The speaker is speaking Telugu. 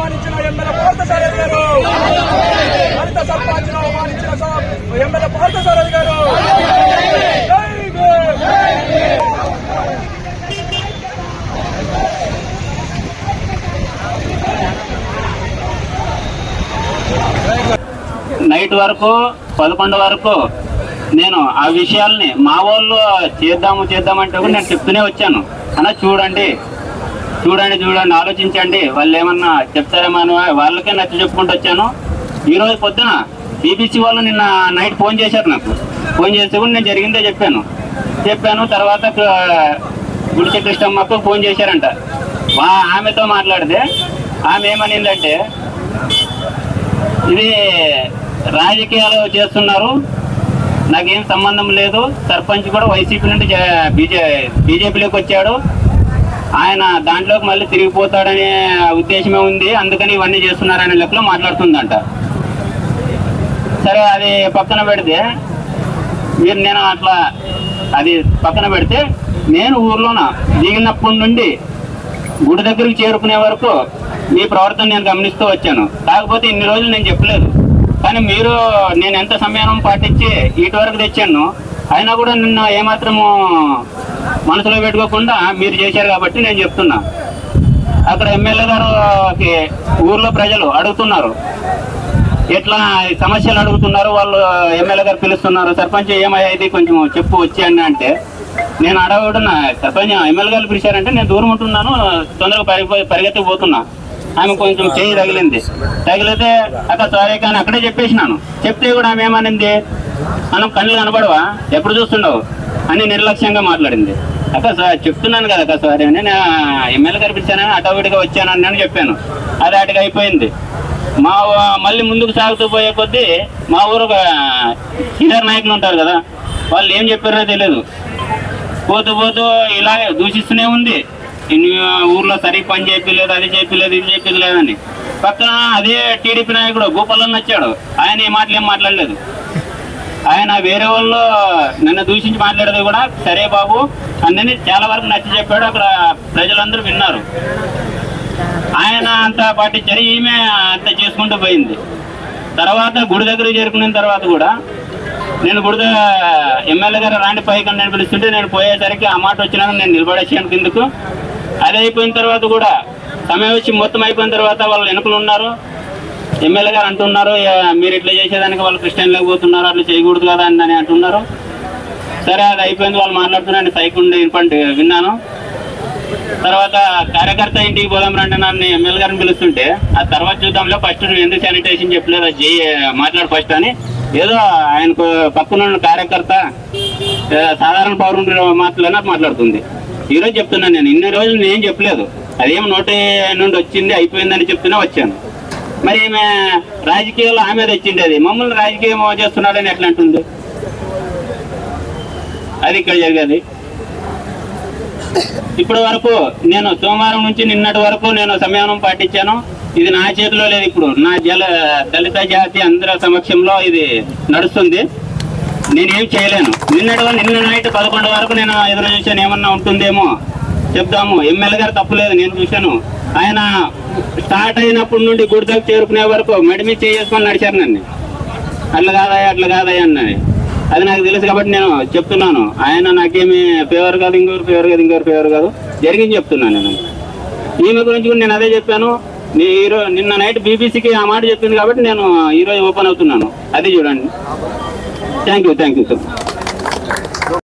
అవమానించిన ఎమ్మెల్యే పార్థసారథి గారు. దళిత సర్పంచ్ అవమానించిన స- ఎమ్మెల్యే పార్థసారథి గారు. నైట్ వరకు పదకొండు వరకు నేను ఆ విషయాల్ని మా వాళ్ళు చేద్దాము చేద్దామంటే కూడా నేను చెప్తూనే వచ్చాను. అన్న చూడండి చూడండి చూడండి ఆలోచించండి. వాళ్ళు ఏమన్నా చెప్తారేమో అని వాళ్ళకే నచ్చ చెప్పుకుంటూ వచ్చాను. ఈరోజు పొద్దున బీబీసీ వాళ్ళు నిన్న నైట్ ఫోన్ చేశారు నాకు. ఫోన్ చేస్తే కూడా నేను జరిగిందే చెప్పాను. చెప్పాను తర్వాత క- గుడిచె ఫోన్ చేశారంట. మా ఆమెతో మాట్లాడితే ఆమె ఏమనిందంటే ఇది రాజకీయాలు చేస్తున్నారు. నాకేం సంబంధం లేదు. సర్పంచ్ కూడా వైసీపీ నుండి బీజే బీజేపీలోకి వచ్చాడు. ఆయన దాంట్లోకి మళ్ళీ తిరిగిపోతాడనే ఉద్దేశమే ఉంది. అందుకని ఇవన్నీ చేస్తున్నారనే లెక్కలో మాట్లాడుతుందంట. సరే అది పక్కన పెడితే మీరు నేను అట్లా అది పక్కన పెడితే నేను ఊర్లోన? దిగినప్పటి నుండి గుడి దగ్గరికి చేరుకునే వరకు మీ ప్రవర్తన నేను గమనిస్తూ వచ్చాను. కాకపోతే ఇన్ని రోజులు నేను చెప్పలేదు. కానీ మీరు నేను ఎంత సమయం పాటించి ఇటు వరకు తెచ్చాను అయినా కూడా నిన్న ఏమాత్రము మనసులో పెట్టుకోకుండా మీరు చేశారు కాబట్టి నేను చెప్తున్నా. అక్కడ ఎమ్మెల్యే గారికి ఊర్లో ప్రజలు అడుగుతున్నారు. ఎట్లా సమస్యలు అడుగుతున్నారు? వాళ్ళు ఎమ్మెల్యే గారు పిలుస్తున్నారు. సర్పంచ్ ఏమయ్యేది? కొంచెం చెప్పు వచ్చేయండి అంటే నేను అడగడున్నా సర్పంచ్ ఎమ్మెల్యే గారు పిలిచారంటే నేను దూరం ఉంటున్నాను. తొందరగా పరిగె పరిగెత్తి పోతున్నా. ఆమె కొంచెం చేయి తగిలింది. తగిలితే అక్కడ సారీ కానీ అక్కడే చెప్పేసినాను. చెప్తే కూడా ఆమె ఏమనింది? మనం కళ్ళు కనబడవా? ఎప్పుడు చూస్తుండవు? అని నిర్లక్ష్యంగా మాట్లాడింది. అక్క సార్ చెప్తున్నాను కదా అక్క సార్ అని నేను ఎమ్మెల్యే కనిపించానని అటోవిడిగా వచ్చానని నేను చెప్పాను. అది అటుగా అయిపోయింది. మా మళ్ళీ ముందుకు సాగుతూ పోయే కొద్దీ మా ఊరు ఒక సీనియర్ నాయకులు ఉంటారు కదా వాళ్ళు ఏం చెప్పారో తెలియదు పోతూ పోతూ ఇలా దూషిస్తూనే ఉంది. ఊర్లో సరిగ్గా పని చేయలేదు అది చేయలేదు ఇది చేయలేదని పక్కన అదే టీడీపీ నాయకుడు గోపాలన్న వచ్చాడు. ఆయన ఈ మాటలు ఏం మాట్లాడలేదు. ఆయన వేరే వాళ్ళు నన్ను దూషించి మాట్లాడేది కూడా సరే బాబు అన్నని చాలా వరకు నచ్చి చెప్పాడు. అక్కడ ప్రజలందరూ విన్నారు. ఆయన అంత పాటించారు ఈమె అంత చేసుకుంటూ పోయింది. తర్వాత గుడి దగ్గర చేరుకున్న తర్వాత కూడా నేను గుడి దగ్గర ఎమ్మెల్యే గారు రాండి పైకి నేను పిలుస్తుంటే నేను పోయేసరికి ఆ మాట వచ్చినాను నేను నిలబడేసాను కిందకు. అది అయిపోయిన తర్వాత కూడా సమయం వచ్చి మొత్తం అయిపోయిన తర్వాత వాళ్ళు వెనుకలు ఉన్నారు. ఎమ్మెల్యే గారు అంటున్నారు మీరు ఇట్లా చేసేదానికి వాళ్ళు క్రిస్టియన్లకు పోతున్నారు అట్లా చేయకూడదు కదా అని అని అంటున్నారు. సరే అది అయిపోయింది వాళ్ళు మాట్లాడుతున్నాను సైకిల్ వినపండి విన్నాను. తర్వాత కార్యకర్త ఇంటికి పోదాం రండి నన్ను ఎమ్మెల్యే గారిని పిలుస్తుంటే ఆ తర్వాత చూద్దాంలో ఫస్ట్ నువ్వు ఎందుకు శానిటైజేషన్ చెప్పలేదు అది చేయి మాట్లాడు ఫస్ట్ అని ఏదో ఆయనకు పక్కన ఉన్న కార్యకర్త సాధారణ పౌరుని మాటలైనా మాట్లాడుతుంది. ఈరోజు చెప్తున్నాను నేను ఇన్ని రోజులు నేను చెప్పలేదు. అదేం నోటి నుండి వచ్చింది అయిపోయిందని చెప్తూనే వచ్చాను. మరి ఈమె రాజకీయాల్లో ఆమె తెచ్చింది అది మమ్మల్ని రాజకీయం చేస్తున్నాడని ఎట్లా అంటుంది? అది ఇక్కడ జరిగేది. ఇప్పటి వరకు నేను సోమవారం నుంచి నిన్నటి వరకు నేను సంయమనం పాటించాను. ఇది నా చేతిలో లేదు ఇప్పుడు. నా జల దళిత జాతి అందరి సమక్షంలో ఇది నడుస్తుంది. నేనేం చేయలేను. నిన్నటి వరకు నిన్న నైట్ పదకొండు వరకు నేను ఎదురు చూశాను. ఏమన్నా ఉంటుందేమో చెప్దాము. ఎమ్మెల్యే గారు తప్పులేదు నేను చూశాను. ఆయన స్టార్ట్ అయినప్పటి నుండి గుడిదకు చేరుకునే వరకు మెడమి చేసుకొని నడిచారు నన్ను. అట్లా కాదయ్యా అట్లా కాదయ్యా అన్నది అది నాకు తెలుసు కాబట్టి నేను చెప్తున్నాను. ఆయన నాకేమి ఫేవర్ కాదు ఇంకొకరు ఫేవర్ కాదు ఇంకొకరు ఫేవర్ కాదు. జరిగింది చెప్తున్నాను నేను. ఈమె గురించి కూడా నేను అదే చెప్పాను. నీ ఈరోజు నిన్న నైట్ బీబీసీకి ఆ మాట చెప్పింది కాబట్టి నేను ఈరోజు ఓపెన్ అవుతున్నాను. అది చూడండి. Thank you thank you sir